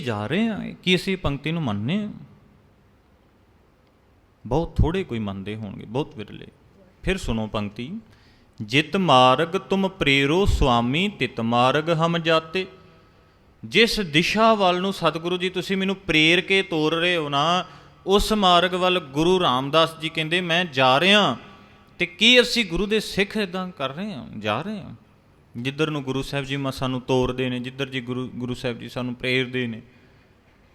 ਜਾ ਰਹੇ ਹਾਂ, ਕੀ ਅਸੀਂ ਪੰਕਤੀ ਨੂੰ ਮੰਨਨੇ ਹਾਂ? ਬਹੁਤ ਥੋੜੇ ਕੋਈ ਮੰਨਦੇ ਹੋਣਗੇ, ਬਹੁਤ ਵਿਰਲੇ। ਫਿਰ ਸੁਣੋ ਪੰਕਤੀ। ਜਿਤ ਮਾਰਗ ਤੁਮ ਪ੍ਰੇਰੋ ਸੁਆਮੀ, ਤਿਤ ਮਾਰਗ ਹਮ ਜਾਤੇ। ਜਿਸ ਦਿਸ਼ਾ ਵੱਲ ਨੂੰ ਸਤਿਗੁਰੂ ਜੀ, ਤੁਸੀਂ ਮੈਨੂੰ ਪ੍ਰੇਰ ਕੇ ਤੋਰ ਰਹੇ ਹੋ ਨਾ, ਉਸ ਮਾਰਗ ਵੱਲ ਗੁਰੂ ਰਾਮਦਾਸ ਜੀ ਕਹਿੰਦੇ, ਮੈਂ ਜਾ ਰਿਹਾ ਤੇ ਕੀ ਅਸੀਂ ਗੁਰੂ ਦੇ ਸਿੱਖ ਇਦਾਂ ਕਰ ਰਹੇ ਹਾਂ? ਜਾ ਰਹੇ ਹਾਂ? ਜਿੱਧਰ ਨੂੰ ਗੁਰੂ ਸਾਹਿਬ ਜੀ ਮਾ ਸਾਨੂੰ ਤੋਰਦੇ ਨੇ, ਜਿੱਧਰ ਜੀ ਗੁਰੂ ਗੁਰੂ ਸਾਹਿਬ ਜੀ ਸਾਨੂੰ ਪ੍ਰੇਰਦੇ ਨੇ,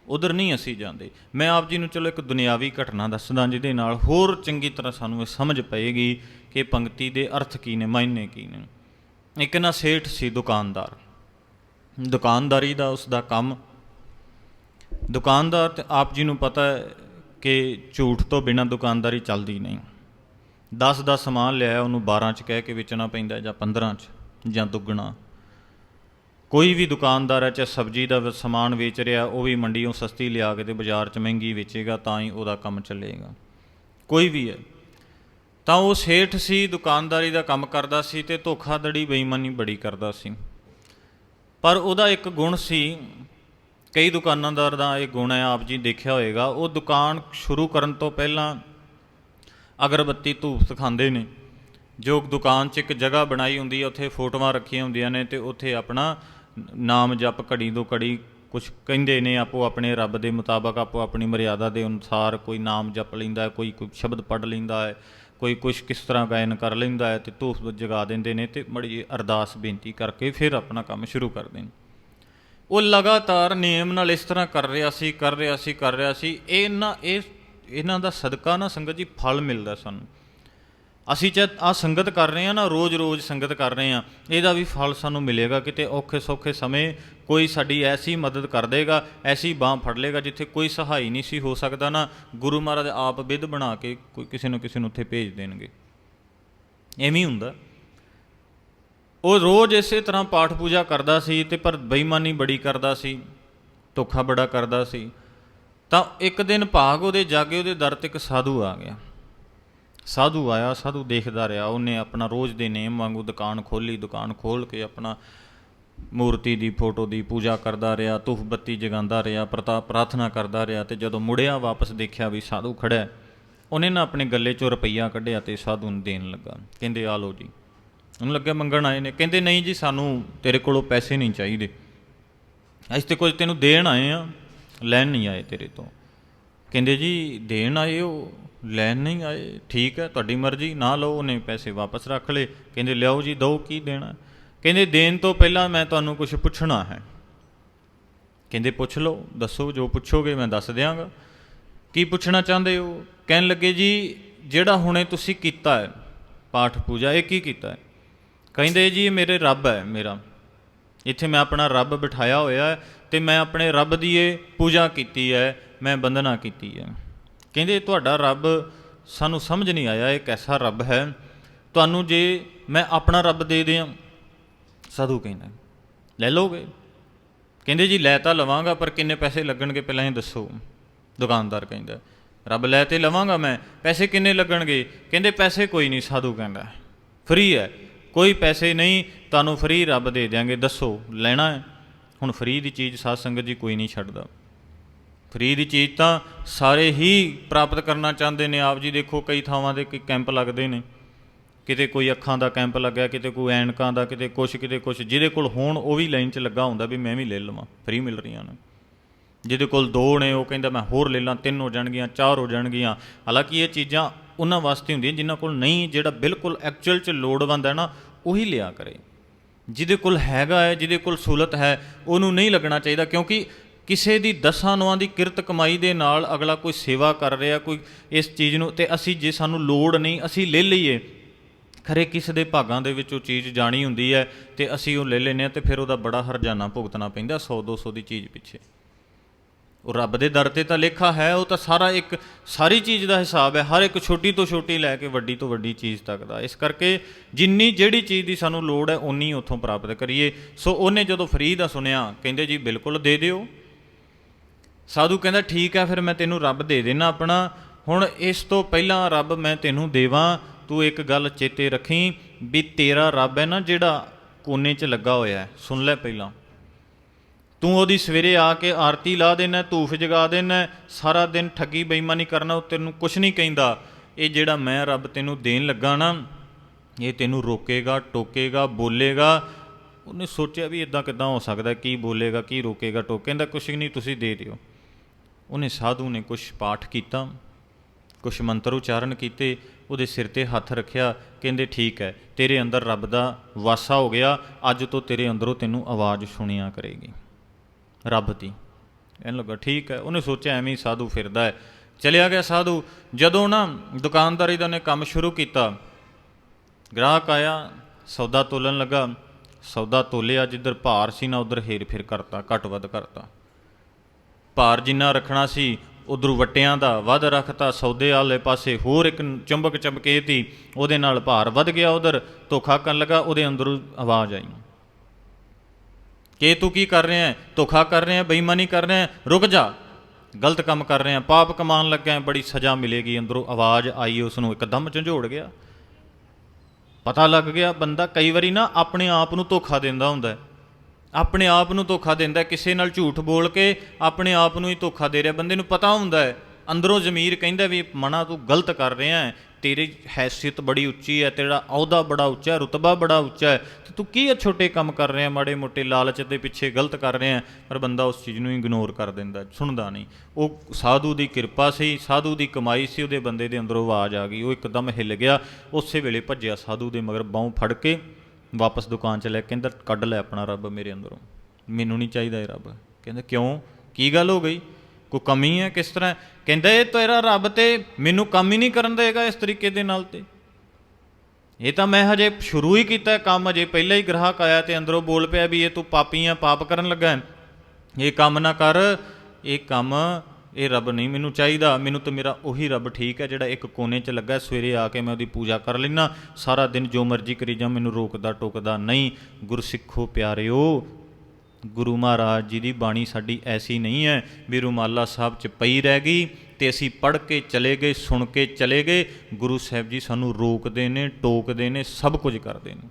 ਉਧਰ ਨਹੀਂ ਅਸੀਂ ਜਾਂਦੇ। ਮੈਂ ਆਪ ਜੀ ਨੂੰ ਚਲੋ ਇੱਕ ਦੁਨਿਆਵੀ ਘਟਨਾ ਦੱਸਦਾ ਜਿਹਦੇ ਨਾਲ ਹੋਰ ਚੰਗੀ ਤਰ੍ਹਾਂ ਸਾਨੂੰ ਇਹ ਸਮਝ ਪਏਗੀ ਕਿ ਪੰਕਤੀ ਦੇ ਅਰਥ ਕੀ ਨੇ, ਮਾਇਨੇ ਕੀ ਨੇ। ਇੱਕ ਨਾ ਸੇਠ ਸੀ ਦੁਕਾਨਦਾਰ। ਦੁਕਾਨਦਾਰੀ ਦਾ ਉਸ ਦਾ ਕੰਮ। ਦੁਕਾਨਦਾਰ ਤੇ ਆਪ ਜੀ ਨੂੰ ਪਤਾ ਹੈ ਕਿ ਝੂਠ ਤੋਂ ਬਿਨਾਂ ਦੁਕਾਨਦਾਰੀ ਚੱਲਦੀ ਨਹੀਂ। 10 ਦਾ ਸਮਾਨ ਲਿਆ ਉਹਨੂੰ 12 ਚ ਕਹਿ ਕੇ ਵੇਚਣਾ ਪੈਂਦਾ ਜਾਂ 15 ਚ। ਜਾਂ ਦੁੱਗਣਾ। ਕੋਈ ਵੀ ਦੁਕਾਨਦਾਰ ਹੈ, ਚਾਹੇ ਸਬਜ਼ੀ ਦਾ ਸਮਾਨ ਵੇਚ ਰਿਹਾ, ਉਹ ਵੀ ਮੰਡੀੋਂ ਸਸਤੀ ਲਿਆ ਕੇ ਤੇ ਬਾਜ਼ਾਰ 'ਚ ਮਹਿੰਗੀ ਵੇਚੇਗਾ, ਤਾਂ ਹੀ ਉਹਦਾ ਕੰਮ ਚੱਲੇਗਾ। ਕੋਈ ਵੀ ਹੈ। ਤਾਂ ਉਹ ਸੇਠ ਸੀ, ਦੁਕਾਨਦਾਰੀ ਦਾ ਕੰਮ ਕਰਦਾ ਸੀ ਤੇ ਧੋਖਾਧੜੀ, ਬੇਈਮਾਨੀ ਬੜੀ ਕਰਦਾ ਸੀ। ਪਰ ਉਹਦਾ ਇੱਕ ਗੁਣ ਸੀ, ਕਈ ਦੁਕਾਨਦਾਰ ਦਾ ਇਹ ਗੁਣ ਹੈ, ਆਪ ਜੀ ਦੇਖਿਆ ਹੋਵੇਗਾ ਉਹ ਦੁਕਾਨ ਸ਼ੁਰੂ ਕਰਨ ਤੋਂ ਪਹਿਲਾਂ ਅਗਰਬੱਤੀ ਧੂਪ ਸਿਖਾਉਂਦੇ ਨੇ। ਜੋ ਦੁਕਾਨ 'ਚ ਇੱਕ ਜਗ੍ਹਾ ਬਣਾਈ ਹੁੰਦੀ ਹੈ, ਉੱਥੇ ਫੋਟੋਆਂ ਰੱਖੀਆਂ ਹੁੰਦੀਆਂ ਨੇ ਤੇ ਉੱਥੇ ਆਪਣਾ ਨਾਮ ਜਪ ਘੜੀ ਤੋਂ ਘੜੀ ਕੁਝ ਕਹਿੰਦੇ ਨੇ, ਆਪੋ ਆਪਣੇ ਰੱਬ ਦੇ ਮੁਤਾਬਕ, ਆਪੋ ਆਪਣੀ ਮਰਿਆਦਾ ਦੇ ਅਨੁਸਾਰ ਕੋਈ ਨਾਮ ਜਪ ਲੈਂਦਾ ਕੋਈ ਕੋਈ ਸ਼ਬਦ ਪੜ੍ਹ ਲੈਂਦਾ ਹੈ, ਕੋਈ ਕੁਝ ਕਿਸ ਤਰ੍ਹਾਂ ਗਾਇਨ ਕਰ ਲੈਂਦਾ ਹੈ ਤੇ ਧੂਫ ਜਗਾ ਦਿੰਦੇ ਨੇ ਤੇ ਮੜੀ ਜਿਹੀ ਅਰਦਾਸ ਬੇਨਤੀ ਕਰਕੇ ਫਿਰ ਆਪਣਾ ਕੰਮ ਸ਼ੁਰੂ ਕਰਦੇ ਨੇ। ਉਹ ਲਗਾਤਾਰ ਨਿਯਮ ਨਾਲ ਇਸ ਤਰ੍ਹਾਂ ਕਰ ਰਿਹਾ ਸੀ, ਕਰ ਰਿਹਾ ਸੀ, ਕਰ ਰਿਹਾ ਸੀ, ਇਹ ਨਾ, ਇਹ, ਇਹਨਾਂ ਦਾ ਸਦਕਾ ਨਾ ਸੰਗਤ ਜੀ, ਫਲ ਮਿਲਦਾ ਸਾਨੂੰ। ਅਸੀਂ ਚਾਹ ਆ ਸੰਗਤ ਕਰ ਰਹੇ ਆ ਨਾ, ਰੋਜ਼-ਰੋਜ਼ ਸੰਗਤ ਕਰ ਰਹੇ ਆ ਇਹਦਾ ਵੀ ਫਲ ਸਾਨੂੰ ਮਿਲੇਗਾ ਕਿਤੇ ਔਖੇ ਸੌਖੇ ਸਮੇਂ ਕੋਈ ਸਾਡੀ ਐਸੀ ਮਦਦ ਕਰ ਦੇਗਾ, ਐਸੀ ਬਾਹ ਫੜ ਲੇਗਾ ਜਿੱਥੇ ਕੋਈ ਸਹਾਈ ਨਹੀਂ ਸੀ ਹੋ ਸਕਦਾ ਨਾ, ਗੁਰੂ ਮਹਾਰਾਜ ਆਪ ਵਿਧ ਬਣਾ ਕੇ ਕੋਈ ਕਿਸੇ ਨੂੰ ਕਿਸੇ ਨੂੰ ਉੱਥੇ ਭੇਜ ਦੇਣਗੇ। ਐਵੇਂ ਹੀ ਹੁੰਦਾ। ਉਹ ਰੋਜ਼ ਇਸੇ ਤਰ੍ਹਾਂ ਪਾਠ ਪੂਜਾ ਕਰਦਾ ਸੀ ਤੇ ਪਰ ਬੇਈਮਾਨੀ ਬੜੀ ਕਰਦਾ ਸੀ, ਧੋਖਾ ਬੜਾ ਕਰਦਾ ਸੀ। ਤਾਂ ਇੱਕ ਦਿਨ ਭਾਗ ਉਹਦੇ ਜਾਗੇ, ਉਹਦੇ ਦਰ ਤੇ ਇੱਕ ਸਾਧੂ ਆ ਗਿਆ। ਸਾਧੂ ਆਇਆ, ਸਾਧੂ ਦੇਖਦਾ ਰਿਹਾ, ਉਹਨੇ ਆਪਣਾ ਰੋਜ਼ ਦੇ ਨੇਮ ਵਾਂਗੂ ਦੁਕਾਨ ਖੋਲੀ ਦੁਕਾਨ ਖੋਲ ਕੇ ਆਪਣਾ ਮੂਰਤੀ ਦੀ ਫੋਟੋ ਦੀ ਪੂਜਾ ਕਰਦਾ ਰਿਹਾ, ਧੂਫ ਬੱਤੀ ਜਗਾਉਂਦਾ ਰਿਹਾ, ਪ੍ਰਤਾ, ਪ੍ਰਾਰਥਨਾ ਕਰਦਾ ਰਿਹਾ ਤੇ ਜਦੋਂ ਮੁੜਿਆ ਵਾਪਸ ਦੇਖਿਆ ਵੀ ਸਾਧੂ ਖੜਾ ਉਹਨੇ ਨਾ ਆਪਣੇ ਗੱਲੇ ਚੋਂ ਰੁਪਈਆ ਕੱਢਿਆ ਤੇ ਸਾਧੂ ਨੂੰ ਦੇਣ ਲੱਗਾ। ਕਹਿੰਦੇ, ਆ ਲਓ ਜੀ। ਉਹਨੂੰ ਲੱਗਿਆ ਮੰਗਣ ਆਏ ਨੇ। ਕਹਿੰਦੇ, ਨਹੀਂ ਜੀ, ਸਾਨੂੰ ਤੇਰੇ ਕੋਲੋਂ ਪੈਸੇ ਨਹੀਂ ਚਾਹੀਦੇ। ਅਸੀਂ ਤੇ ਕੁਝ ਤੈਨੂੰ ਦੇਣ ਆਏ ਆ, ਲੈਣ ਨਹੀਂ ਆਏ ਤੇਰੇ ਤੋਂ। ਕਹਿੰਦੇ, ਜੀ, ਦੇਣ ਆਏ ਹੋ? ਲੈਣ ਨਹੀਂ ਆਏ, ਠੀਕ ਹੈ, ਤੁਹਾਡੀ ਮਰਜ਼ੀ, ਨਾ ਲਓ, ਉਹਨੇ ਪੈਸੇ ਵਾਪਸ ਰੱਖ ਲਏ। ਕਹਿੰਦੇ, ਲਿਆਓ ਜੀ ਦੋ ਕੀ ਦੇਣਾ? ਕਹਿੰਦੇ, ਦੇਣ ਤੋਂ ਪਹਿਲਾਂ ਮੈਂ ਤੁਹਾਨੂੰ ਕੁਝ ਪੁੱਛਣਾ ਹੈ। ਕਹਿੰਦੇ, ਪੁੱਛ ਲਓ, ਦੱਸੋ, ਜੋ ਪੁੱਛੋਗੇ ਮੈਂ ਦੱਸ ਦਿਆਂਗਾ। ਕੀ ਪੁੱਛਣਾ ਚਾਹੁੰਦੇ ਹੋ? ਕਹਿਣ ਲੱਗੇ, ਜੀ, ਜਿਹੜਾ ਹੁਣੇ ਤੁਸੀਂ ਕੀਤਾ ਹੈ, ਪਾਠ ਪੂਜਾ, ਇਹ ਕੀ ਕੀਤਾ ਹੈ? ਕਹਿੰਦੇ, ਜੀ, ਇਹ ਮੇਰੇ ਰੱਬ ਹੈ, ਮੇਰਾ। ਇੱਥੇ ਮੈਂ ਆਪਣਾ ਰੱਬ ਬਿਠਾਇਆ ਹੋਇਆ ਹੈ ਤੇ ਮੈਂ ਆਪਣੇ ਰੱਬ ਦੀ ਇਹ ਪੂਜਾ ਕੀਤੀ ਹੈ, ਮੈਂ ਬੰਦਨਾ ਕੀਤੀ ਹੈ। ਕਹਿੰਦੇ ਤੁਹਾਡਾ ਰੱਬ ਸਾਨੂੰ ਸਮਝ ਨਹੀਂ ਆਇਆ ਇਹ ਕੈਸਾ ਰੱਬ ਹੈ। ਤੁਹਾਨੂੰ ਜੇ ਮੈਂ ਆਪਣਾ ਰੱਬ ਦੇ ਦਿਆਂ, ਸਾਧੂ ਕਹਿੰਦਾ। ਲੈ ਲੋਗੇ ਕਹਿੰਦੇ ਜੀ, ਲੈ ਤਾਂ ਲਵਾਂਗਾ, ਪਰ ਕਿੰਨੇ ਪੈਸੇ ਲੱਗਣਗੇ ਪਹਿਲਾਂ ਇਹ ਦੱਸੋ। ਦੁਕਾਨਦਾਰ ਕਹਿੰਦਾ, ਰੱਬ ਲੈ ਤੇ ਲਵਾਂਗਾ ਮੈਂ, ਪੈਸੇ ਕਿੰਨੇ ਲੱਗਣਗੇ? ਕਹਿੰਦੇ, ਪੈਸੇ ਕੋਈ ਨਹੀਂ, ਸਾਧੂ ਕਹਿੰਦਾ। ਫ੍ਰੀ ਹੈ, ਕੋਈ ਪੈਸੇ ਨਹੀਂ, ਤੁਹਾਨੂੰ ਫ੍ਰੀ ਰੱਬ ਦੇ ਦਿਆਂਗੇ, ਦੱਸੋ, ਲੈਣਾ ਹੈ। ਹੁਣ ਫ੍ਰੀ ਦੀ ਚੀਜ਼ ਸਾਧ ਸੰਗਤ ਜੀ ਕੋਈ ਨਹੀਂ ਛੱਡਦਾ। ਫ੍ਰੀ ਦੀ ਚੀਜ਼ ਤਾਂ ਸਾਰੇ ਹੀ ਪ੍ਰਾਪਤ ਕਰਨਾ ਚਾਹੁੰਦੇ ਨੇ। ਆਪ ਜੀ ਦੇਖੋ ਕਈ ਥਾਵਾਂ ਦੇ ਕਈ ਕੈਂਪ ਲੱਗਦੇ ਨੇ। ਕਿਤੇ ਕੋਈ ਅੱਖਾਂ ਦਾ ਕੈਂਪ ਲੱਗਿਆ, ਕਿਤੇ ਕੋਈ ਐਨਕਾਂ ਦਾ, ਕਿਤੇ ਕੁਛ ਕਿਤੇ ਕੁਛ। ਜਿਹਦੇ ਕੋਲ ਹੋਣ ਉਹ ਵੀ ਲਾਈਨ 'ਚ ਲੱਗਾ ਹੁੰਦਾ ਵੀ ਮੈਂ ਵੀ ਲੈ ਲਵਾਂ, ਫ੍ਰੀ ਮਿਲ ਰਹੀਆਂ ਨੇ। ਜਿਹਦੇ ਕੋਲ ਦੋ ਨੇ, ਉਹ ਕਹਿੰਦਾ ਮੈਂ ਹੋਰ ਲੈ ਲਾਂ, ਤਿੰਨ ਹੋ ਜਾਣਗੀਆਂ, ਚਾਰ ਹੋ ਜਾਣਗੀਆਂ। ਹਾਲਾਂਕਿ ਇਹ ਚੀਜ਼ਾਂ ਉਹਨਾਂ ਵਾਸਤੇ ਹੁੰਦੀਆਂ ਜਿਨ੍ਹਾਂ ਕੋਲ ਨਹੀਂ, ਜਿਹੜਾ ਬਿਲਕੁਲ ਐਕਚੁਅਲ 'ਚ ਲੋੜਵੰਦ ਹੈ ਨਾ, ਉਹੀ ਲਿਆ ਕਰੇ। ਜਿਹਦੇ ਕੋਲ ਹੈਗਾ ਹੈ, ਜਿਹਦੇ ਕੋਲ ਸਹੂਲਤ ਹੈ, ਉਹਨੂੰ ਨਹੀਂ ਲੱਗਣਾ ਚਾਹੀਦਾ ਕਿਉਂਕਿ ਕਿਸੇ ਦੀ ਦਸਾਂ ਨੌਆਂ ਦੀ ਕਿਰਤ ਕਮਾਈ ਦੇ ਨਾਲ ਅਗਲਾ ਕੋਈ ਸੇਵਾ ਕਰ ਰਿਹਾ, ਕੋਈ ਇਸ ਚੀਜ਼ ਨੂੰ, ਤੇ ਅਸੀਂ ਜੇ ਸਾਨੂੰ ਲੋੜ ਨਹੀਂ, ਅਸੀਂ ਲੈ ਲਈਏ। ਖਰੇ ਕਿਸ ਦੇ ਭਾਗਾਂ ਦੇ ਵਿੱਚ ਉਹ ਚੀਜ਼ ਜਾਣੀ ਹੁੰਦੀ ਹੈ ਤੇ ਅਸੀਂ ਉਹ ਲੈ ਲੈਨੇ ਆ ਤੇ ਫਿਰ ਉਹਦਾ ਬੜਾ ਹਰਜਾਨਾ ਭੁਗਤਣਾ ਪੈਂਦਾ 100 200 ਦੀ ਚੀਜ਼ ਪਿੱਛੇ। ਉਹ ਰੱਬ ਦੇ ਦਰ ਤੇ ਤਾਂ ਲੇਖਾ ਹੈ, ਉਹ ਤਾਂ ਸਾਰਾ ਇੱਕ, ਸਾਰੀ ਚੀਜ਼ ਦਾ ਹਿਸਾਬ ਹੈ, ਹਰ ਇੱਕ ਛੋਟੀ ਤੋਂ ਛੋਟੀ ਲੈ ਕੇ ਵੱਡੀ ਤੋਂ ਵੱਡੀ ਚੀਜ਼ ਤੱਕ ਦਾ। ਇਸ ਕਰਕੇ ਜਿੰਨੀ ਜਿਹੜੀ ਚੀਜ਼ ਦੀ ਸਾਨੂੰ ਲੋੜ ਹੈ ਉਨੀ ਉੱਥੋਂ ਪ੍ਰਾਪਤ ਕਰੀਏ। ਸੋ ਉਹਨੇ ਜਦੋਂ ਫਰੀ ਦਾ ਸੁਣਿਆ ਕਹਿੰਦੇ ਜੀ ਬਿਲਕੁਲ ਦੇ ਦਿਓ। ਸਾਧੂ ਕਹਿੰਦਾ, ਠੀਕ ਹੈ ਫਿਰ ਮੈਂ ਤੈਨੂੰ ਰੱਬ ਦੇ ਦੇਣਾ ਆਪਣਾ। ਹੁਣ ਇਸ ਤੋਂ ਪਹਿਲਾਂ ਰੱਬ ਮੈਂ ਤੈਨੂੰ ਦੇਵਾਂ। ਤੂੰ ਇੱਕ ਗੱਲ ਚੇਤੇ ਰੱਖੀ ਵੀ ਤੇਰਾ ਰੱਬ ਹੈ ਨਾ ਜਿਹੜਾ ਕੋਨੇ 'ਚ ਲੱਗਾ ਹੋਇਆ ਹੈ। ਸੁਣ ਲੈ ਪਹਿਲਾਂ। ਤੂੰ ਉਹਦੀ ਸਵੇਰੇ ਆ ਕੇ ਆਰਤੀ ਲਾ ਦੇਣਾ, ਧੂਫ ਜਗਾ ਦੇਣਾ, ਸਾਰਾ ਦਿਨ ਠੱਗੀ ਬੇਈਮਾਨੀ ਕਰਨਾ, ਉਹ ਤੈਨੂੰ ਕੁਝ ਨਹੀਂ ਕਹਿੰਦਾ। ਇਹ ਜਿਹੜਾ ਮੈਂ ਰੱਬ ਤੈਨੂੰ ਦੇਣ ਲੱਗਾ ਨਾ, ਇਹ ਤੈਨੂੰ ਰੋਕੇਗਾ, ਟੋਕੇਗਾ, ਬੋਲੇਗਾ। ਉਹਨੇ ਸੋਚਿਆ ਵੀ ਇਦਾਂ ਕਿਦਾਂ ਹੋ ਸਕਦਾ, ਕੀ ਬੋਲੇਗਾ, ਕੀ ਰੋਕੇਗਾ, ਟੋਕੇਗਾ, ਕੁਛ ਨਹੀਂ, ਤੁਸੀਂ ਦੇ ਦਿਓ। ਉਹਨੇ ਸਾਧੂ ਨੇ ਕੁਛ ਪਾਠ ਕੀਤਾ, ਕੁਛ ਮੰਤਰ ਉਚਾਰਨ ਕੀਤੇ, ਉਹਦੇ ਸਿਰ ਤੇ ਹੱਥ ਰੱਖਿਆ, ਕਹਿੰਦੇ, ਠੀਕ ਹੈ, ਤੇਰੇ ਅੰਦਰ ਰੱਬ ਦਾ ਵਾਸਾ ਹੋ ਗਿਆ, ਅੱਜ ਤੋਂ ਤੇਰੇ ਅੰਦਰੋਂ ਤੈਨੂੰ ਆਵਾਜ਼ ਸੁਣਿਆ ਕਰੇਗੀ। ਰੱਬ ਦੀ। ਇਹਨੂੰ ਲੱਗਾ, ਠੀਕ ਹੈ। ਉਹਨੇ ਸੋਚਿਆ, ਐਵੇਂ ਹੀ ਸਾਧੂ ਫਿਰਦਾ ਹੈ। ਚਲਿਆ ਗਿਆ ਸਾਧੂ। ਜਦੋਂ ਨਾ ਦੁਕਾਨਦਾਰੀ ਦਾ ਉਹਨੇ ਕੰਮ ਸ਼ੁਰੂ ਕੀਤਾ, ਗ੍ਰਾਹਕ ਆਇਆ, ਸੌਦਾ ਤੋਲਣ ਲੱਗਾ। ਸੌਦਾ ਤੋਲਿਆ, ਜਿੱਧਰ ਭਾਰ ਸੀ ਨਾ, ਉਧਰ ਹੇਰ ਫੇਰ ਕਰਤਾ ਘੱਟ ਵੱਧ ਕਰਤਾ। ਭਾਰ ਜਿੰਨਾ ਰੱਖਣਾ ਸੀ, ਉਧਰੋਂ ਵਟਿਆਂ ਦਾ ਵੱਧ ਰੱਖਤਾ, ਸੌਦੇ ਵਾਲੇ ਪਾਸੇ ਹੋਰ ਇੱਕ ਚੁੰਬਕ ਚਮਕੇ ਤੀ, ਉਹਦੇ ਨਾਲ ਭਾਰ ਵੱਧ ਗਿਆ, ਉਧਰ ਧੋਖਾ ਕਰਨ ਲੱਗਾ, ਉਹਦੇ ਅੰਦਰੋਂ ਆਵਾਜ਼ ਆਈ। ਕਿ ਤੂੰ ਕੀ ਕਰ ਰਿਹਾ ਹੈ? ਧੋਖਾ ਕਰ ਰਿਹਾ ਹੈ, ਬੇਈਮਾਨੀ ਕਰ ਰਿਹਾ ਹੈ? ਰੁਕ ਜਾ। ਗਲਤ ਕੰਮ ਕਰ ਰਿਹਾ ਪਾਪ ਕਮਾਉਣ ਲੱਗਾ ਬੜੀ ਸਜ਼ਾ ਮਿਲੇਗੀ। ਅੰਦਰੋਂ ਆਵਾਜ਼ ਆਈ ਉਸ ਨੂੰ ਇੱਕਦਮ ਝੰਜੋੜ ਗਿਆ। ਪਤਾ ਲੱਗ ਗਿਆ, ਬੰਦਾ ਕਈ ਵਾਰੀ ਨਾ ਆਪਣੇ ਆਪ ਨੂੰ ਧੋਖਾ ਦਿੰਦਾ ਹੁੰਦਾ ਹੈ। ਆਪਣੇ ਆਪ ਨੂੰ ਧੋਖਾ ਦਿੰਦਾ ਕਿਸੇ ਨਾਲ ਝੂਠ ਬੋਲ ਕੇ ਆਪਣੇ ਆਪ ਨੂੰ ਹੀ ਧੋਖਾ ਦੇ ਰਿਹਾ। ਬੰਦੇ ਨੂੰ ਪਤਾ ਹੁੰਦਾ ਹੈ, ਅੰਦਰੋਂ ਜ਼ਮੀਰ ਕਹਿੰਦਾ ਵੀ, ਮਨਾ ਤੂੰ ਗਲਤ ਕਰ ਰਿਹਾ ਹੈ, ਤੇਰੀ ਹੈਸੀਅਤ ਬੜੀ ਉੱਚੀ ਹੈ, ਤੇਰਾ ਅਹੁਦਾ ਬੜਾ ਉੱਚਾ ਹੈ, ਰੁਤਬਾ ਬੜਾ ਉੱਚਾ ਹੈ, ਤੇ ਤੂੰ ਕੀ ਇਹ ਛੋਟੇ ਕੰਮ ਕਰ ਰਿਹਾ, ਮਾੜੇ ਮੋਟੇ ਲਾਲਚ ਦੇ ਪਿੱਛੇ ਗਲਤ ਕਰ ਰਿਹਾ ਪਰ ਬੰਦਾ ਉਸ ਚੀਜ਼ ਨੂੰ ਇਗਨੋਰ ਕਰ ਦਿੰਦਾ ਸੁਣਦਾ ਨਹੀਂ। ਉਹ ਸਾਧੂ ਦੀ ਕਿਰਪਾ ਸੀ, ਸਾਧੂ ਦੀ ਕਮਾਈ ਸੀ, ਉਹਦੇ ਬੰਦੇ ਦੇ ਅੰਦਰੋਂ ਆਵਾਜ਼ ਆ ਗਈ, ਉਹ ਇੱਕਦਮ ਹਿੱਲ ਗਿਆ, ਉਸੇ ਵੇਲੇ ਭੱਜਿਆ ਸਾਧੂ ਦੇ ਮਗਰ ਬਾਹੋਂ ਫੜ ਕੇ ਵਾਪਸ ਦੁਕਾਨ 'ਚ ਲੈ, ਕਹਿੰਦਾ ਕੱਢ ਲੈ ਆਪਣਾ ਰੱਬ ਮੇਰੇ ਅੰਦਰੋਂ। ਮੈਨੂੰ ਨਹੀਂ ਚਾਹੀਦਾ ਇਹ ਰੱਬ। ਕਹਿੰਦਾ, ਕਿਉਂ? ਕੀ ਗੱਲ ਹੋ ਗਈ? ਕੋਈ ਕਮੀ ਹੈ ਕਿਸ ਤਰ੍ਹਾਂ? ਕਹਿੰਦਾ, ਇਹ ਤੇਰਾ ਰੱਬ ਤੇ ਮੈਨੂੰ ਕੰਮ ਹੀ ਨਹੀਂ ਕਰਨ ਦੇਗਾ ਇਸ ਤਰੀਕੇ ਦੇ ਨਾਲ ਤੇ। ਇਹ ਤਾਂ ਮੈਂ ਹਜੇ ਸ਼ੁਰੂ ਹੀ ਕੀਤਾ ਕੰਮ, ਹਜੇ ਪਹਿਲਾਂ ਹੀ ਗ੍ਰਾਹਕ ਆਇਆ ਤੇ ਅੰਦਰੋਂ ਬੋਲ ਪਿਆ ਵੀ ਇਹ ਤੂੰ ਪਾਪੀ ਆ, ਪਾਪ ਕਰਨ ਲੱਗਾ ਹੈ। ਇਹ ਕੰਮ ਨਾ ਕਰ, ਇਹ ਕੰਮ ਇਹ ਰੱਬ ਨਹੀਂ, ਮੈਨੂੰ ਚਾਹੀਦਾ, ਮੈਨੂੰ ਤਾਂ ਮੇਰਾ ਉਹੀ ਰੱਬ ਠੀਕ ਹੈ ਜਿਹੜਾ ਇੱਕ ਕੋਨੇ 'ਚ ਲੱਗਾ ਸਵੇਰੇ ਆ ਕੇ ਮੈਂ ਉਹਦੀ ਪੂਜਾ ਕਰ ਲੈਣਾ ਸਾਰਾ ਦਿਨ ਜੋ ਮਰਜ਼ੀ ਕਰੀ ਜਾ, ਮੈਨੂੰ ਰੋਕਦਾ ਟੋਕਦਾ ਨਹੀਂ। ਗੁਰਸਿੱਖੋ ਪਿਆਰਿਓ, ਗੁਰੂ ਮਹਾਰਾਜ ਜੀ ਦੀ ਬਾਣੀ ਸਾਡੀ ਐਸੀ ਨਹੀਂ ਹੈ, ਵੀ ਰੁਮਾਲਾ ਸਾਹਿਬ 'ਚ ਪਈ ਰਹਿ ਗਈ ਤੇ ਅਸੀਂ ਪੜ੍ਹ ਕੇ ਚਲੇ ਗਏ, ਸੁਣ ਕੇ ਚਲੇ ਗਏ, ਗੁਰੂ ਸਾਹਿਬ ਜੀ ਸਾਨੂੰ ਰੋਕਦੇ ਨੇ, ਟੋਕਦੇ ਨੇ, ਸਭ ਕੁਝ ਕਰਦੇ ਨੇ।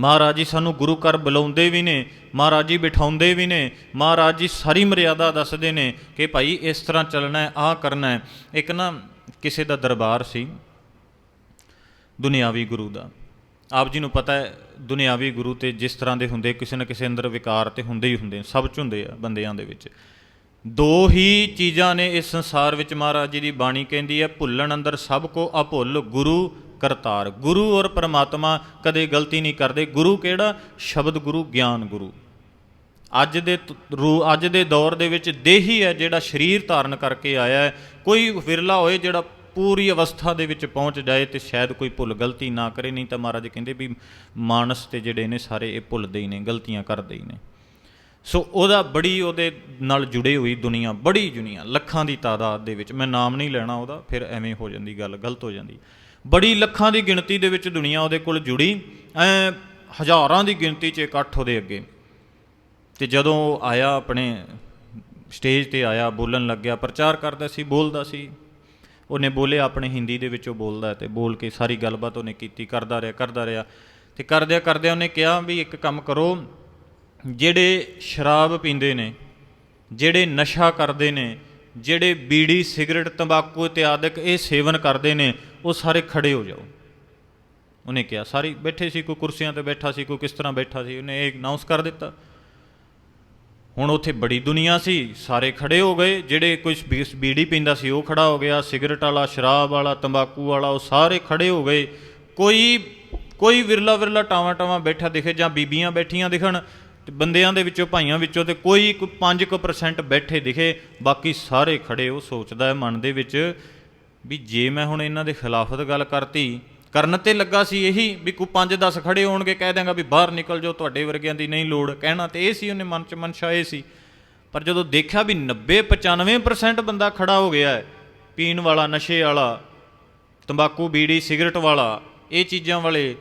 ਮਹਾਰਾਜ ਜੀ ਸਾਨੂੰ ਗੁਰੂ ਘਰ ਬੁਲਾਉਂਦੇ ਵੀ ਨੇ, ਮਹਾਰਾਜ ਜੀ ਬਿਠਾਉਂਦੇ ਵੀ ਨੇ, ਮਹਾਰਾਜ ਜੀ ਸਾਰੀ ਮਰਿਆਦਾ ਦੱਸਦੇ ਨੇ ਕਿ ਭਾਈ ਇਸ ਤਰ੍ਹਾਂ ਚੱਲਣਾ ਹੈ, ਆਹ ਕਰਨਾ ਹੈ। ਇੱਕ ਨਾ ਕਿਸੇ ਦਾ ਦਰਬਾਰ ਸੀ, ਦੁਨਿਆਵੀ ਗੁਰੂ ਦਾ। ਆਪ ਜੀ ਨੂੰ ਪਤਾ ਹੈ, ਦੁਨਿਆਵੀ ਗੁਰੂ ਤੇ ਜਿਸ ਤਰ੍ਹਾਂ ਦੇ ਹੁੰਦੇ, ਕਿਸੇ ਨਾ ਕਿਸੇ ਅੰਦਰ ਵਿਕਾਰ ਤੇ ਹੁੰਦੇ ਹੀ ਹੁੰਦੇ, ਸਭ ਚ ਹੁੰਦੇ ਆ ਬੰਦਿਆਂ ਦੇ ਵਿੱਚ। ਦੋ ਹੀ ਚੀਜ਼ਾਂ ਨੇ ਇਸ ਸੰਸਾਰ ਵਿੱਚ ਮਹਾਰਾਜ ਜੀ ਦੀ ਬਾਣੀ ਕਹਿੰਦੀ ਹੈ, ਭੁੱਲਣ ਅੰਦਰ ਸਭ ਕੋ ਅਭੁੱਲ ਗੁਰੂ ਕਰਤਾਰ। ਗੁਰੂ ਔਰ ਪਰਮਾਤਮਾ ਕਦੇ ਗਲਤੀ ਨਹੀਂ ਕਰਦੇ। ਗੁਰੂ ਕਿਹੜਾ? ਸ਼ਬਦ ਗੁਰੂ, ਗਿਆਨ ਗੁਰੂ। ਅੱਜ ਦੇ ਰੂ, ਅੱਜ ਦੇ ਦੌਰ ਦੇ ਵਿੱਚ ਦੇਹੀ ਹੈ ਜਿਹੜਾ ਸਰੀਰ ਧਾਰਨ ਕਰਕੇ ਆਇਆ ਹੈ। ਕੋਈ ਵਿਰਲਾ ਹੋਏ ਜਿਹੜਾ ਪੂਰੀ ਅਵਸਥਾ ਦੇ ਵਿੱਚ ਪਹੁੰਚ ਜਾਏ ਤੇ ਸ਼ਾਇਦ ਕੋਈ ਭੁੱਲ ਗਲਤੀ ਨਾ ਕਰੇ। ਨਹੀਂ ਤਾਂ ਮਹਾਰਾਜ ਕਹਿੰਦੇ ਵੀ ਮਾਨਸ ਤੇ ਜਿਹੜੇ ਨੇ ਸਾਰੇ ਇਹ ਭੁੱਲਦੇ ਹੀ ਨੇ, ਗਲਤੀਆਂ ਕਰਦੇ ਹੀ ਨੇ। ਸੋ ਉਹਦਾ ਬੜੀ ਉਹਦੇ ਨਾਲ ਜੁੜੇ ਹੋਈ ਦੁਨੀਆ, ਬੜੀ ਦੁਨੀਆ ਲੱਖਾਂ ਦੀ ਤਾਦਾਦ ਦੇ ਵਿੱਚ। ਮੈਂ ਨਾਮ ਨਹੀਂ ਲੈਣਾ ਉਹਦਾ, ਫਿਰ ਐਵੇਂ ਹੋ ਜਾਂਦੀ ਗੱਲ, ਗਲਤ ਹੋ ਜਾਂਦੀ। ਬੜੀ ਲੱਖਾਂ ਦੀ ਗਿਣਤੀ ਦੇ ਵਿੱਚ ਦੁਨੀਆ ਉਹਦੇ ਕੋਲ ਜੁੜੀ, ਐ ਹਜ਼ਾਰਾਂ ਦੀ ਗਿਣਤੀ 'ਚ ਇਕੱਠ ਉਹਦੇ ਅੱਗੇ। ਤੇ ਜਦੋਂ ਉਹ ਆਇਆ ਆਪਣੇ ਸਟੇਜ ਤੇ ਆਇਆ, ਬੋਲਣ ਲੱਗਿਆ, ਪ੍ਰਚਾਰ ਕਰਦਾ ਸੀ, ਬੋਲਦਾ ਸੀ। ਉਹਨੇ ਬੋਲਿਆ, ਆਪਣੇ ਹਿੰਦੀ ਦੇ ਵਿੱਚ ਉਹ ਬੋਲਦਾ ਤੇ ਬੋਲ ਕੇ ਸਾਰੀ ਗੱਲਬਾਤ ਉਹਨੇ ਕੀਤੀ, ਕਰਦਾ ਰਿਹਾ ਕਰਦਾ ਰਿਹਾ। ਤੇ ਕਰਦਿਆਂ ਕਰਦਿਆਂ ਉਹਨੇ ਕਿਹਾ ਵੀ ਇੱਕ ਕੰਮ ਕਰੋ, ਜਿਹੜੇ ਸ਼ਰਾਬ ਪੀਂਦੇ ਨੇ, ਜਿਹੜੇ ਨਸ਼ਾ ਕਰਦੇ ਨੇ, ਜਿਹੜੇ ਬੀੜੀ, ਸਿਗਰਟ, ਤੰਬਾਕੂ ਇਤਿਆਦਿਕ ਇਹ ਸੇਵਨ ਕਰਦੇ ਨੇ ਉਹ ਸਾਰੇ ਖੜੇ ਹੋ ਜਾਓ। ਉਹਨੇ ਕਿਹਾ, ਸਾਰੇ ਬੈਠੇ ਸੀ, ਕੋਈ ਕੁਰਸੀਆਂ ਤੇ ਬੈਠਾ ਸੀ, ਕੋਈ ਕਿਸ ਤਰ੍ਹਾਂ ਬੈਠਾ ਸੀ, ਉਹਨੇ ਇਹ ਅਨਾਉਂਸ ਕਰ ਦਿੱਤਾ। ਹੁਣ ਉੱਥੇ ਬੜੀ ਦੁਨੀਆ ਸੀ, ਸਾਰੇ ਖੜੇ ਹੋ ਗਏ, ਜਿਹੜੇ ਕੋਈ ਬੀ- ਬੀੜੀ ਪੀਂਦਾ ਸੀ, ਉਹ ਖੜਾ ਹੋ ਗਿਆ, ਸਿਗਰਟ ਵਾਲਾ, ਸ਼ਰਾਬ ਵਾਲਾ, ਤੰਬਾਕੂ ਵਾਲਾ, ਉਹ ਸਾਰੇ ਖੜੇ ਹੋ ਗਏ। ਕੋਈ ਕੋਈ ਵਿਰਲਾ ਵਿਰਲਾ ਟਾਵਾਂ ਟਾਵਾਂ ਬੈਠਾ ਦਿਖੇ, ਜਾਂ ਬੀਬੀਆਂ ਬੈਠੀਆਂ ਦਿਖਣ, ਤੇ ਬੰਦਿਆਂ ਦੇ ਵਿੱਚੋਂ, ਭਾਈਆਂ ਵਿੱਚੋਂ, ਤੇ ਕੋਈ ਕੋਈ 5% ਬੈਠੇ ਦਿਖੇ, ਬਾਕੀ ਸਾਰੇ ਖੜੇ, ਉਹ ਸੋਚਦਾ ਹੈ ਮਨ ਦੇ ਵਿੱਚ ਵੀ ਜੇ ਮੈਂ ਹੁਣ ਇਹਨਾਂ ਦੇ ਖਿਲਾਫਤ ਗੱਲ ਕਰਤੀ, ਕਰਨ ਤੇ ਲੱਗਾ ਸੀ ਇਹੀ ਵੀ ਕੋਈ 5-10 ਖੜੇ ਹੋਣਗੇ, ਕਹਿ ਦਿਆਂਗਾ ਵੀ ਬਾਹਰ ਨਿਕਲ ਜਾਓ, ਤੁਹਾਡੇ ਵਰਗਿਆਂ ਦੀ ਨਹੀਂ ਲੋੜ। ਕਹਿਣਾ ਤੇ ਇਹ ਸੀ, ਉਹਨੇ ਮਨ ਚ ਮਨਸ਼ਾ ਇਹ ਸੀ। ਪਰ ਜਦੋਂ ਦੇਖਿਆ ਵੀ 90-95% ਬੰਦਾ ਖੜਾ ਹੋ ਗਿਆ ਹੈ, ਪੀਣ ਵਾਲਾ, ਨਸ਼ੇ ਵਾਲਾ, ਤੰਬਾਕੂ, ਬੀੜੀ, ਸਿਗਰਟ ਵਾਲਾ, ਇਹ ਚੀਜ਼ਾਂ ਵਾਲੇ,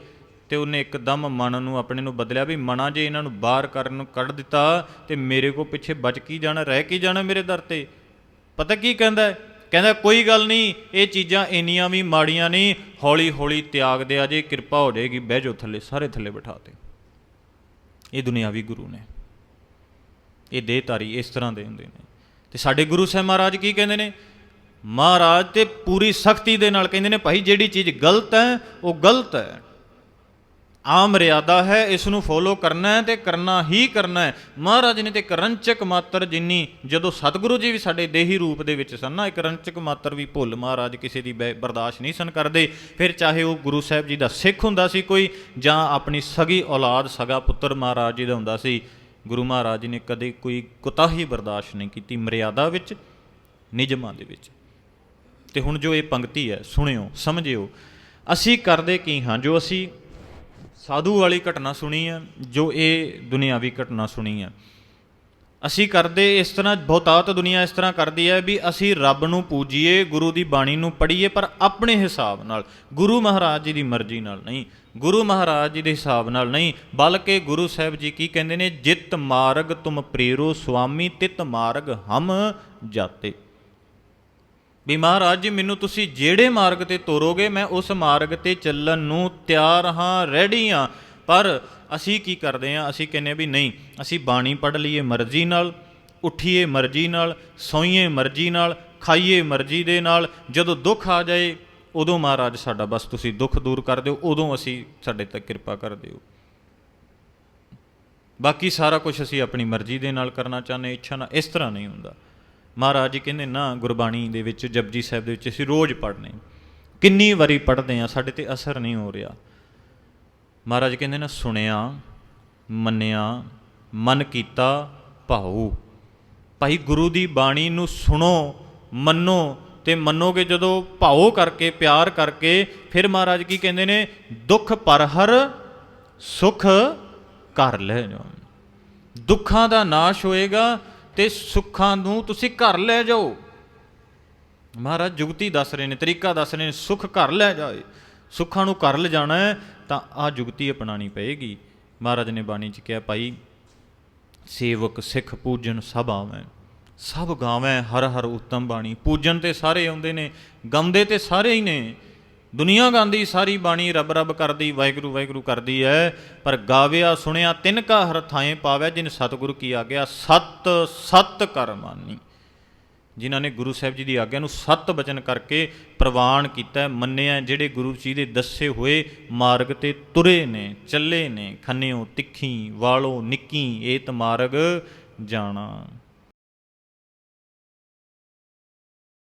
ਤੇ ਉਹਨੇ ਇੱਕਦਮ ਮਨ ਨੂੰ, ਆਪਣੇ ਨੂੰ ਬਦਲਿਆ ਵੀ ਮਨਾ ਜੇ ਇਹਨਾਂ ਨੂੰ ਬਾਹਰ ਕਰਨ ਨੂੰ ਕੱਢ ਦਿੱਤਾ, ਤੇ ਮੇਰੇ ਕੋ ਪਿੱਛੇ ਬਚ ਕੀ ਜਾਣਾ, ਰਹਿ ਕੀ ਜਾਣਾ ਮੇਰੇ ਦਰ ਤੇ? ਪਤਾ ਕੀ ਕਹਿੰਦਾ ਕਹਿੰਦਾ, ਕੋਈ ਗੱਲ ਨਹੀਂ, ਇਹ ਚੀਜ਼ਾਂ ਇੰਨੀਆਂ ਵੀ ਮਾੜੀਆਂ ਨਹੀਂ ਹੌਲੀ ਹੌਲੀ ਤਿਆਗ ਦਿਆ ਜੇ, ਕਿਰਪਾ ਹੋ ਜਾਏਗੀ, ਬਹਿ ਜਾਓ ਥੱਲੇ, ਸਾਰੇ ਥੱਲੇ ਬਿਠਾਤੇ ਇਹ ਦੁਨਿਆਵੀ ਗੁਰੂ ਨੇ। ਇਹ ਦੇਹਧਾਰੀ ਇਸ ਤਰ੍ਹਾਂ ਦੇ ਹੁੰਦੇ ਨੇ। ਤੇ ਸਾਡੇ ਗੁਰੂ ਸਾਹਿਬ ਮਹਾਰਾਜ ਕੀ ਕਹਿੰਦੇ ਨੇ? ਮਹਾਰਾਜ ਤੇ ਪੂਰੀ ਸਖਤੀ ਦੇ ਨਾਲ ਕਹਿੰਦੇ ਨੇ, ਭਾਈ, ਜਿਹੜੀ ਚੀਜ਼ ਗਲਤ ਹੈ, ਉਹ ਗਲਤ ਹੈ। ਆਮ ਮਰਿਆਦਾ ਹੈ ਇਸ ਨੂੰ ਫੋਲੋ ਕਰਨਾ ਹੈ ਤੇ ਕਰਨਾ ਹੀ ਕਰਨਾ ਹੈ। ਮਹਾਰਾਜ ਨੇ ਤੇ ਕਰੰਚਕ ਮਾਤਰ ਜਿੰਨੀ, ਜਦੋਂ ਸਤਿਗੁਰੂ ਜੀ ਵੀ ਸਾਡੇ ਦੇਹੀ ਰੂਪ ਦੇ ਵਿੱਚ ਸਨ ਨਾ, ਇੱਕ ਰੰਚਕ ਮਾਤਰ ਵੀ ਭੁੱਲ ਮਹਾਰਾਜ ਕਿਸੇ ਦੀ ਬੈ- ਬਰਦਾਸ਼ਤ ਨਹੀਂ ਸਨ ਕਰਦੇ। ਫਿਰ ਚਾਹੇ ਉਹ ਗੁਰੂ ਸਾਹਿਬ ਜੀ ਦਾ ਸਿੱਖ ਹੁੰਦਾ ਸੀ ਕੋਈ, ਜਾਂ ਆਪਣੀ ਸਗੀ ਔਲਾਦ, ਸਗਾ ਪੁੱਤਰ ਮਹਾਰਾਜ ਜੀ ਦਾ ਹੁੰਦਾ ਸੀ, ਗੁਰੂ ਮਹਾਰਾਜ ਜੀ ਨੇ ਕਦੇ ਕੋਈ ਕੁਤਾਹੀ ਬਰਦਾਸ਼ਤ ਨਹੀਂ ਕੀਤੀ ਮਰਿਆਦਾ ਵਿੱਚ, ਨਿਯਮਾਂ ਦੇ ਵਿੱਚ। ਤੇ ਹੁਣ ਜੋ ਇਹ ਪੰਕਤੀ ਹੈ, ਸੁਣਿਓ, ਸਮਝਿਓ। ਅਸੀਂ ਕਰਦੇ ਕੀ ਹਾਂ? ਜੋ ਅਸੀਂ ਸਾਧੂ ਵਾਲੀ ਘਟਨਾ ਸੁਣੀ ਹੈ, ਜੋ ਇਹ ਦੁਨਿਆਵੀ ਘਟਨਾ ਸੁਣੀ ਹੈ। ਅਸੀਂ ਕਰਦੇ ਇਸ ਤਰ੍ਹਾਂ, ਬਹੁਤਾਤ ਦੁਨੀਆ ਇਸ ਤਰ੍ਹਾਂ ਕਰਦੀ ਹੈ ਵੀ ਅਸੀਂ ਰੱਬ ਨੂੰ ਪੂਜੀਏ, ਗੁਰੂ ਦੀ ਬਾਣੀ ਨੂੰ ਪੜ੍ਹੀਏ, ਪਰ ਆਪਣੇ ਹਿਸਾਬ ਨਾਲ, ਗੁਰੂ ਮਹਾਰਾਜ ਜੀ ਦੀ ਮਰਜ਼ੀ ਨਾਲ ਨਹੀਂ, ਗੁਰੂ ਮਹਾਰਾਜ ਜੀ ਦੇ ਹਿਸਾਬ ਨਾਲ ਨਹੀਂ, ਬਲਕਿ ਗੁਰੂ ਸਾਹਿਬ ਜੀ ਕੀ ਕਹਿੰਦੇ ਨੇ, ਜਿਤ ਮਾਰਗ ਤੁਮ ਪ੍ਰੇਰੋ ਸੁਆਮੀ ਤਿਤ ਮਾਰਗ ਹਮ ਜਾਤੇ। ਵੀ ਮਹਾਰਾਜ ਜੀ ਮੈਨੂੰ ਤੁਸੀਂ ਜਿਹੜੇ ਮਾਰਗ ਤੇ ਤੋਰੋਗੇ, ਮੈਂ ਉਸ ਮਾਰਗ ਤੇ ਚੱਲਣ ਨੂੰ ਤਿਆਰ ਹਾਂ ਰੈਡੀ ਹਾਂ। ਪਰ ਅਸੀਂ ਕੀ ਕਰਦੇ ਹਾਂ? ਅਸੀਂ ਕਹਿੰਦੇ ਹਾਂ ਵੀ ਨਹੀਂ, ਅਸੀਂ ਬਾਣੀ ਪੜ੍ਹ ਲਈਏ ਮਰਜ਼ੀ ਨਾਲ, ਉੱਠੀਏ ਮਰਜ਼ੀ ਨਾਲ, ਸੋਈਏ ਮਰਜ਼ੀ ਨਾਲ, ਖਾਈਏ ਮਰਜ਼ੀ ਦੇ ਨਾਲ, ਜਦੋਂ ਦੁੱਖ ਆ ਜਾਏ, ਉਦੋਂ ਮਹਾਰਾਜ ਸਾਡਾ ਬਸ ਤੁਸੀਂ ਦੁੱਖ ਦੂਰ ਕਰ ਦਿਓ, ਉਦੋਂ ਅਸੀਂ ਸਾਡੇ ਤੇ ਕਿਰਪਾ ਕਰ ਦਿਓ। ਬਾਕੀ ਸਾਰਾ ਕੁਝ ਅਸੀਂ ਆਪਣੀ ਮਰਜ਼ੀ ਦੇ ਨਾਲ ਕਰਨਾ ਚਾਹੁੰਦੇ ਇੱਛਾ ਨਾਲ, ਇਸ ਤਰ੍ਹਾਂ ਨਹੀਂ ਹੁੰਦਾ। ਮਹਾਰਾਜ ਜੀ ਕਹਿੰਦੇ, ਨਾ, ਗੁਰਬਾਣੀ ਦੇ ਵਿੱਚ, ਜਪਜੀ ਸਾਹਿਬ ਦੇ ਵਿੱਚ ਅਸੀਂ ਰੋਜ਼ ਪੜ੍ਹਨੇ ਕਿੰਨੀ ਵਾਰੀ ਪੜ੍ਹਦੇ ਆ ਸਾਡੇ ਤੇ ਅਸਰ ਨਹੀਂ ਹੋ ਰਿਹਾ। ਮਹਾਰਾਜ ਕਹਿੰਦੇ ਨਾ, ਸੁਣਿਆ, ਮੰਨਿਆ, ਮਨ ਕੀਤਾ, ਭਾਉ। ਭਾਈ, ਗੁਰੂ ਦੀ ਬਾਣੀ ਨੂੰ ਸੁਣੋ, ਮੰਨੋ ਤੇ ਮੰਨੋਗੇ ਜਦੋਂ ਭਾਉ ਕਰਕੇ, ਪਿਆਰ ਕਰਕੇ, ਫਿਰ ਮਹਾਰਾਜ ਕੀ ਕਹਿੰਦੇ ਨੇ, ਦੁੱਖ ਪਰ ਹਰ, ਸੁਖ ਕਰ ਲੈ ਜਾਓ। ਦੁੱਖਾਂ ਦਾ ਨਾਸ਼ ਹੋਏਗਾ ਤੇ ਸੁੱਖਾਂ ਨੂੰ ਤੁਸੀਂ ਘਰ ਲੈ ਜਾਓ। ਮਹਾਰਾਜ, ਜੁਗਤੀ ਦੱਸ ਰਹੇ ਨੇ, ਤਰੀਕਾ ਦੱਸ ਰਹੇ ਨੇ, ਸੁੱਖ ਘਰ ਲੈ ਜਾਏ। ਸੁੱਖਾਂ ਨੂੰ ਘਰ ਲਿਜਾਣਾ ਹੈ, ਤਾਂ ਆ ਜੁਗਤੀ ਅਪਣਾਣੀ ਪਏਗੀ। ਮਹਾਰਾਜ ਨੇ ਬਾਣੀ 'ਚ ਕਿਹਾ, ਭਾਈ, ਸੇਵਕ, ਸਿੱਖ, ਪੂਜਨ ਸਭ ਆਵੈ। ਸਭ ਗਾਵੈ, ਹਰ ਹਰ ਉਤਮ ਬਾਣੀ। ਪੂਜਨ ਤੇ ਸਾਰੇ ਆਉਂਦੇ ਨੇ, ਗਾਉਂਦੇ ਤੇ ਸਾਰੇ ਹੀ ਨੇ। ਦੁਨੀਆ ਗਾਂਦੀ ਸਾਰੀ ਬਾਣੀ ਰੱਬ ਰੱਬ ਕਰਦੀ, ਵਾਹਿਗੁਰੂ ਵਾਹਿਗੁਰੂ ਕਰਦੀ ਹੈ ਪਰ ਗਾਵਿਆ ਸੁਣਿਆ ਤਿੰਨ ਕਾ ਹਰ ਥਾਏ ਪਾਵੈ, ਜਿਨ ਸਤਿਗੁਰੂ ਕੀ ਆਗਿਆ, ਸਤ ਸਤ ਕਰਮਾਨੀ ਜਿਨ੍ਹਾਂ ਨੇ ਗੁਰੂ ਸਾਹਿਬ ਜੀ ਦੀ ਆਗਿਆ ਨੂੰ ਸਤ ਬਚਨ ਕਰਕੇ ਪ੍ਰਵਾਨ ਕੀਤਾ, ਮੰਨਿਆ, ਜਿਹੜੇ ਗੁਰੂ ਜੀ ਦੇ ਦੱਸੇ ਹੋਏ ਮਾਰਗ ਤੇ ਤੁਰੇ ਨੇ, ਚੱਲੇ ਨੇ, ਖੰਨਿਓ ਤਿੱਖੀ, ਵਾਲੋ ਨਿੱਕੀ, ਏਤ ਮਾਰਗ ਜਾਣਾ।